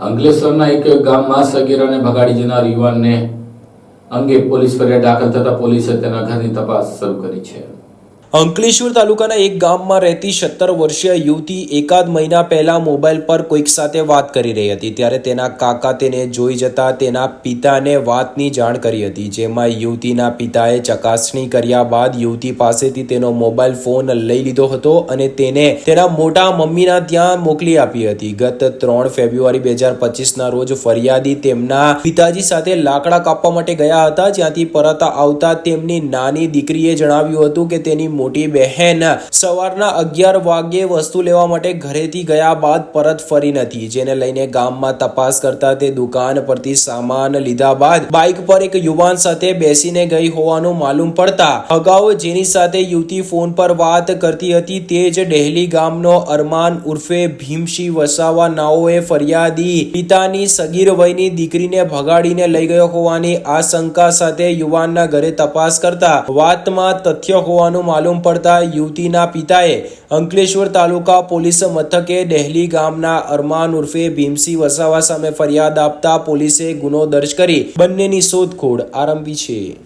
અંકલેશ્વરના એક ગામમાં સગીરાને ભગાડી જનાર યુવાનને અંગે પોલીસ ફરિયાદ દાખલ થતા પોલીસે તેના ઘરની તપાસ શરૂ કરી છે. અંકલેશ્વર તાલુકાના એક ગામમાં રહેતી સત્તર વર્ષીય યુવતી એકાદ મહિના પહેલા મોબાઈલ પર કોઈક સાથે વાત કરી રહી હતી. ત્યારે તેના કાકા તેને જોઈ જતા તેના પિતાને વાતની જાણ કરી હતી, જેમાં યુવતીના પિતાએ ચકાસણી કર્યા બાદ યુવતી પાસેથી તેનો મોબાઈલ ફોન લઈ લીધો હતો અને તેને તેના મોટા મમ્મીના ત્યાં મોકલી આપી હતી. ગત ત્રણ ફેબ્રુઆરી બે હજાર પચીસના રોજ ફરિયાદી તેમના પિતાજી સાથે લાકડા કાપવા માટે ગયા હતા, જ્યાંથી પરત આવતા તેમની નાની દીકરીએ જણાવ્યું હતું કે તેની મોટી બહેન સવારના અગિયાર વાગે વસ્તુ લેવા માટે ઘરેથી ગયા બાદ પરત ફરી નથી. જેને લઈને ગામમાં તપાસ કરતા તે દુકાન પરથી સામાન લીધા બાદ બાઇક પર એક યુવાન સાથે બેસીને ગઈ હોવાનું માલુમ પડતા અગાઉ જેની સાથે યુવતી ફોન પર વાત કરતી હતી તે જ ડહેલી ગામનો અરમાન ઉર્ફે ભીમસિંહ વસાવા નાઓએ ફરિયાદી પિતાની સગીર વયની દીકરીને ભગાડીને લઈ ગયો હોવાની આશંકા સાથે યુવાનના ઘરે તપાસ કરતા વાતમાં તથ્ય હોવાનું માલુમ પડતા યુવતીના પિતાએ અંકલેશ્વર તાલુકા પોલીસ મથકે ડહેલી ગામના અરમાન ઉર્ફે ભીમસિંહ વસાવા સામે ફરિયાદ આપતા પોલીસે ગુનો દર્જ કરી બંનેની શોધખોળ આરંભી છે.